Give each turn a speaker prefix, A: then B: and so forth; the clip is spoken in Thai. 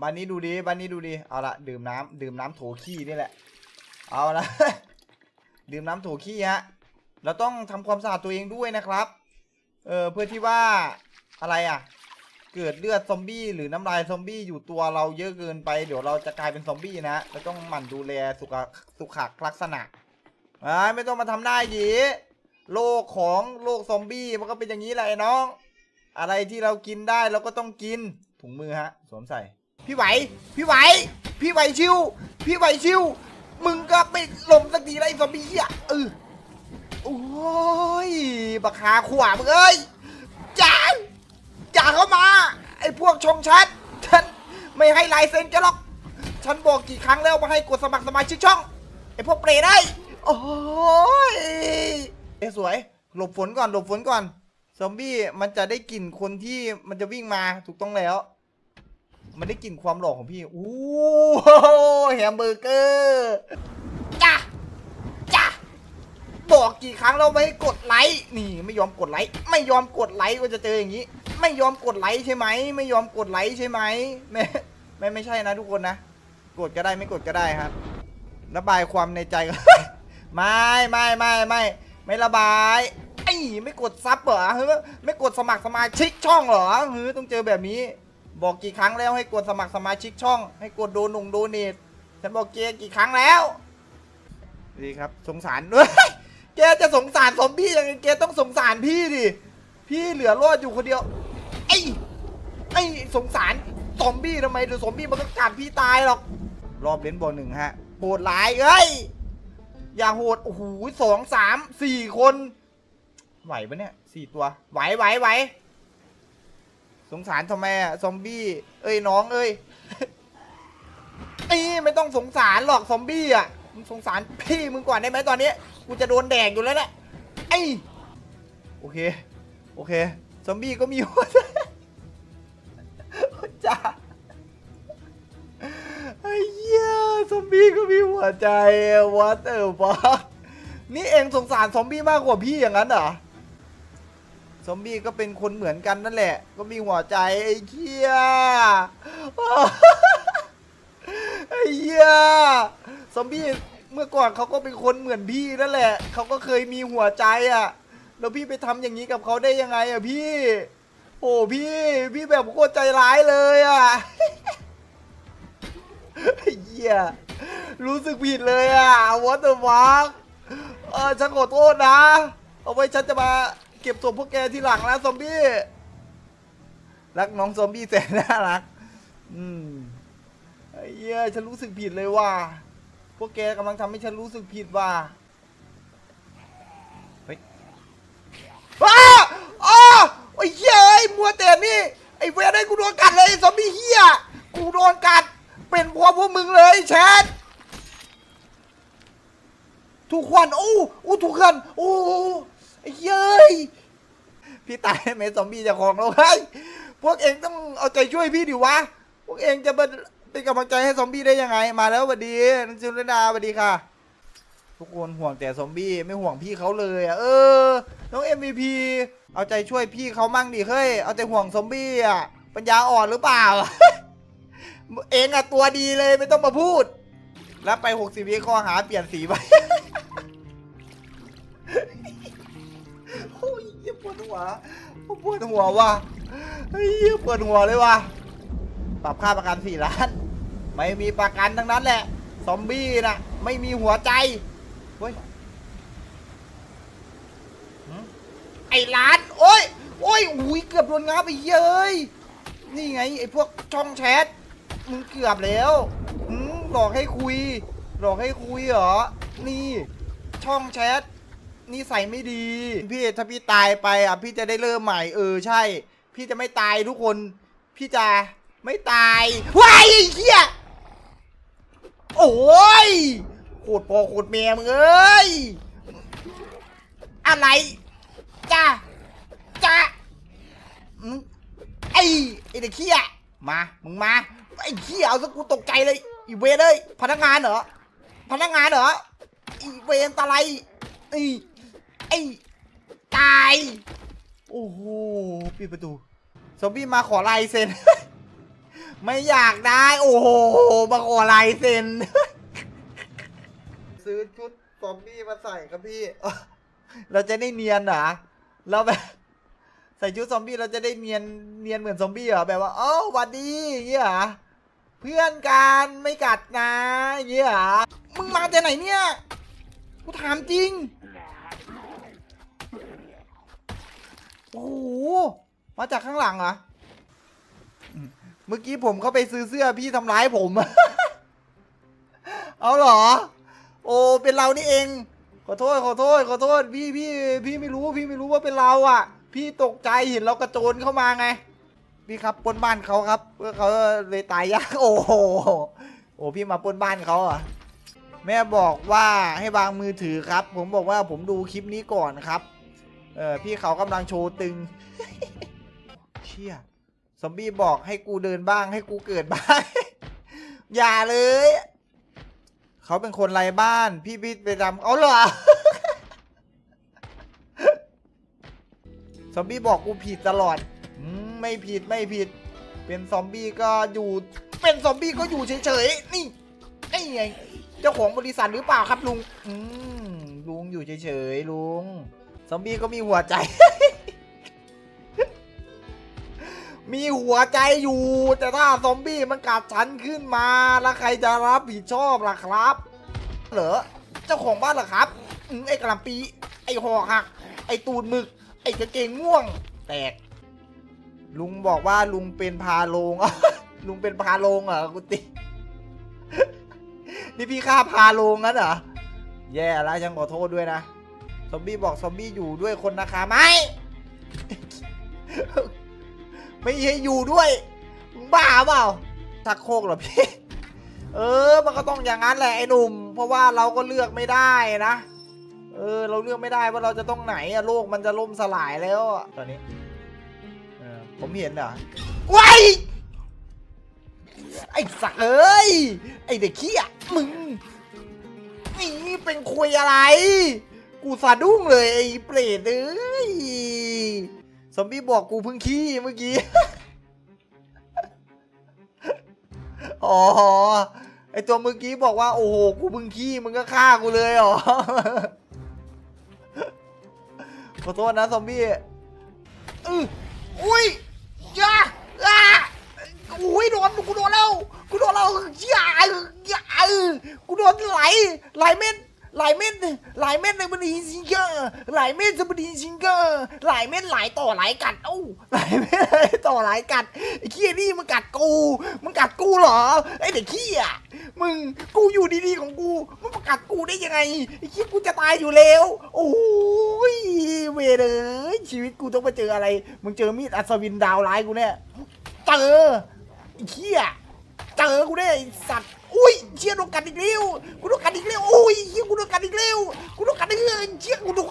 A: บ้านนี้ดูดีบ้านนี้ดูดีเอาละดื่มน้ำดื่มน้ำโถขี้นี่แหละ เอาละดื่มน้ำโถขี้ฮะเราต้องทำความสะอาดตัวเองด้วยนะครับเออเพื่อที่ว่าอะไรอะ เกิดเลือดซอมบี้หรือน้ำลายซอมบี้อยู่ตัวเราเยอะเกินไป เดี๋ยวเราจะกลายเป็นซอมบี้นะเราต้องหมั่นดูแลสุขสุขลักษณะอ่าไม่ต้องมาทำหน้าหยีโลกของโลกซอมบี้มันก็เป็นอย่างนี้แหละไอ้น้อง อะไรที่เรากินได้เราก็ต้องกินถุงมือฮะ สวมใส่ พี่ไหว พี่ไหว พี่ไหวชิว พี่ไหวชิว มึงก็ไม่หลงสักทีไรซอมบี้อะเออโอ้ยบักคาขวามึงเอ้ยจานอย่าเข้ามา ไอ้พวกชงชัดฉันไม่ให้ลายเซ็นจะหรอก ฉันบอกกี่ครั้งแล้วมาให้กดสมัครสมาชิกช่อง ไอ้พวกเปรได้ โอ้ยเอ้สวย หลบฝนก่อน หลบฝนก่อน ซอมบี้มันจะได้กลิ่นคนที่มันจะวิ่งมาถูกต้องแล้ว มันได้กลิ่นความหลอกของพี่ อู้แฮมเบอร์เกอร์จ้าจ้าบอกกี่ครั้งเราไม่ให้กดไลค์นี่ไม่ยอมกดไลค์ไม่ยอมกดไลค์ก็จะเจออย่างนี้ ไม่ยอมกดไลค์ใช่ไหมไม่ยอมกดไลค์ใช่ไหมไม่ไม่ไม่ใช่นะทุกคนนะกดก็ได้ไม่กดก็ได้ครับ ระบายความในใจไม่ไม่ไม่ไม่ไม่ระบายไอ้ไม่กดซับเหรอเฮ้ยไม่กดสมัครสมาชิกช่องเหรอเฮ้ยต้องเจอแบบนี้ บอกกี่ครั้งแล้วให้กดสมัครสมาชิกช่อง ให้กดโดนงโดเนทฉันบอกเกกี่ครั้งแล้วดีครับ สงสารด้ยแกจะสงสารซอมบี้ยังไงแกต้องสงสารพี่ดิพี่เหลือรอดอยู่คนเดียวไอ้ไอ้สงสารซอมบี้ทำไมเดี๋ยวซอมบี้มันก็กัดพี่ตายหรอกรอบเลนบอลหนึ่งฮะโหดหลายเอ้ยอย่าโหดโอ้โหสองสามสี่คน ไหวปะเนี่ยสี่ตัว ไหวไหวไหว สงสารทำไมอะซอมบี้ เอ้ยน้องเอ้ยนี่ไม่ต้องสงสารหรอกซอมบี้อะมึงสงสารพี่มึงก่อนได้ไหมตอนนี้ กูจะโดนแดกอยู่แล้วแหละไอ้โอเค โอเค ซอมบี้ก็มีหัวใจจ้าไอ้เหี้ยซอมบี้ก็มีหัวใจวัดเออวะนี่เองสงสารซอมบี้มากกว่าพี่อย่างนั้นเหรอ ซอมบี้ก็เป็นคนเหมือนกันนั่นแหละ ก็มีหัวใจไอ้เหี้ยไอ้เหี้ยซอมบี้เมื่อก่อนเขาก็เป็นคนเหมือนพี่นั่นแหละ เขาก็เคยมีหัวใจอะ แล้วพี่ไปทำอย่างนี้กับเขาได้ยังไงอะพี่ โอ้พี่พี่แบบโคตรใจร้ายเลยอะไอ้เหี้ยรู้สึกผิดเลยอะ what the fuck เออฉันขอโทษนะ เอาไว้ฉันจะมา ก็บศพพวกแกทีหลังนะซอมบี้รักน้องซอมบี้แสนน่ารัก อืมไอ้เหี้ยฉันรู้สึกผิดเลยว่าพวกแกกำลังทำให้ฉันรู้สึกผิดว่าเฮ้ยอ้าอ้าไอ้เหี้ยไอ้ยมัวแต่นี่ไอ้เวรไอ้กูโดนกัดเลยไอ้ซอมบี้เหี้ยกูโดนกัด เป็นพราะพวกมึงเลยแชททุกคนโอ้โอ้ทุกคนโอ้อ้ เย้ยพี่ตายไหมซอมบี้จะของเราไห้ยพวกเองต้องเอาใจช่วยพี่ดิวะ พวกเองจะเป็นเป็นกำลังใจให้ซอมบี้ได้ยังไง มาแล้วสวัสดีนันจุลดาสวัสดีค่ะ ทุกคนห่วงแต่ซอมบี้ไม่ห่วงพี่เขาเลยอะเออ น้อง MVP เอาใจช่วยพี่เขามั่งดิเฮ้ย เอาแต่ห่วงซอมบี้อะ ปัญญาอ่อนหรือเปล่า เองอะตัวดีเลยไม่ต้องมาพูด แล้วไปหกสิบวิข้อหาเปลี่ยนสีไป ปวดหัวผมปวดหัวว่ะเฮ้ยปวดหัวเลยว่ะปรับค่าประกันสี่ล้าน ไม่มีประกันทั้งนั้นแหละ ซอมบี้นะไม่มีหัวใจเฮ้ยไอ้ล้าน โอ้ยโอ้ยอุ้ยเกือบโดนงับไปเย้ยนี่ไงไอ้พวกช่องแชทมึงเกือบแล้วหืมหลอกให้คุย หลอกให้คุยเหรอ นี่ ช่องแชท นี่ใส่ไม่ดี พี่ถ้าพี่ตายไปอะพี่จะได้เริ่มใหม่เออใช่ พี่จะไม่ตายทุกคน พี่จะไม่ตายว้ายไอ้เหี้ยโอ้ยโคตรพอโคตรแม่มึงเอ้ยอะไรจ้าจ้าไอ้ไอ้เด็กเขี้ยมามึงมาไอ้เขี้ยเอาซะกูตกใจเลยอีเวเลยพนักงานเหรอพนักงานเหรออีเวรตะไลไอ้ ไอ้ตาย โอ้โหปิดประตู ซอมบี้มาขอลายเซ็น ไม่อยากได้ โอ้โห มาขอลายเซ็น ซื้อชุดซอมบี้มาใส่ครับพี่ เราจะได้เนียนเหรอเราแบบใส่ชุดซอมบี้เราจะได้เนียนเนียนเหมือนซอมบี้เหรอแบบว่าเอ้าวัดดีอย่างเงี้ยเหรอเพื่อนกันไม่กัดนะอย่างเงี้ยเหรอมึงมาจากไหนเนี่ยกูถามจริง โอ้โหมาจากข้างหลังเหรอ เมื่อกี้ผมเขาไปซื้อเสื้อพี่ทำร้ายผม เอาเหรอ โอ้เป็นเรานี่เอง ขอโทษขอโทษขอโทษพี่พี่พี่ไม่รู้พี่ไม่รู้ว่าเป็นเราอะ พี่ตกใจเห็นเรากระโจนเข้ามาไง พี่ครับปนบ้านเขาครับเพื่อเขาเลยตายยากโอ้โหโอ้พี่มาปนบ้านเขาอะแม่บอกว่าให้วางมือถือครับ ผมบอกว่าผมดูคลิปนี้ก่อนครับ เออพี่เขากำลังโชว์ตึง เชี่ยซอมบี้บอกให้กูเดินบ้างให้กูเกิดบ้าง อย่าเลย เขาเป็นคนไร้บ้าน พี่พี่ไปทำเอาเหรอซอมบี้บอกกูผิดตลอดอมไม่ผิดไม่ผิด เป็นซอมบี้ก็อยู่ เป็นซอมบี้ก็อยู่เฉยๆ นี่ไอ้ไง เจ้าของบริษัทหรือเปล่าครับลุง อืมลุงอยู่เฉยๆลุง ซอมบี้ก็มีหัวใจ มีหัวใจอยู่ แต่ถ้าซอมบี้มันกัดฉันขึ้นมา แล้วใครจะรับผิดชอบล่ะครับ เหรอ เจ้าของบ้านเหรอครับอไอ้กระหลำปี ไอ้หอกหัก ไอ้ตูดหมึก ไอ้กางเกงม่วง แตก ลุงบอกว่าลุงเป็นพาโลงลุงเป็นพาโลงเหรอกุตินี่พี่ฆ่าพาโลงงั้นเหรอ แย่แล้วฉันขอโทษด้วยนะ ซอมบี้บอกซอมบี้อยู่ด้วยคนนะคะไม่ ไม่ให้อยู่ด้วยบ้าเปล่าทักโคกเหรอพี่ เออ มันก็ต้องอย่างนั้นแหละไอ้หนุ่ม เพราะว่าเราก็เลือกไม่ได้นะ เออ เราเลือกไม่ได้ว่าเราจะต้องไหนอะโลกมันจะล่มสลายแล้วตอนนี้เออผมเห็นเหรอว้ายไอ้สักเอ้ย ไอ้เด็กขี้อะมึงนี่เป็นคุยอะไร กูสะดุ้งเลยไอ้เปรตเอ้ยซอมบี้บอกกูเพิ่งขี้เมื่อกี้ อ๋อ ไอตัวเมื่อกี้บอกว่าโอ้โหกูเพิ่งขี้มึงก็ฆ่ากูเลยเหรอ ขอโทษนะซอมบี้อืออุ้ยย่าอะอุ้ยโดนกูโดนแล้ว กูโดนแล้วย่าย่ากูโดนไหลไหลเม็ด หลายเม็ดหลายเม็ดในบันดีซิงเกอร์หลายเม็ดในบันดีซิงเกอร์หลายเม็ดหลายต่อหลายกัดเอ้าไหลเม็ดหลายต่อหลายกัดไอ้เขี้ยนี่มึงกัดกูมึงกัดกูเหรอไอ้เด็กขี้อะมึงกูอยู่ดีๆของกูมึงมากัดกูได้ยังไงไอ้เขี้ยกูจะตายอยู่แล้วโอ้ยเวรเลยชีวิตกูต้องมาเจออะไร มึงเจอมีดอัศวินดาวร้ายกูเนี่ยเจอไอ้เขี้ยเจอกูได้สัตว์อุ้ยเชี่ยโดนกัดอีกแล้ว กัดอีกแล้วโอ้ยเชี่ยกูโดนกัดอีกแล้วกูโดนกัดอีกแล้วเชี่ยกูโดน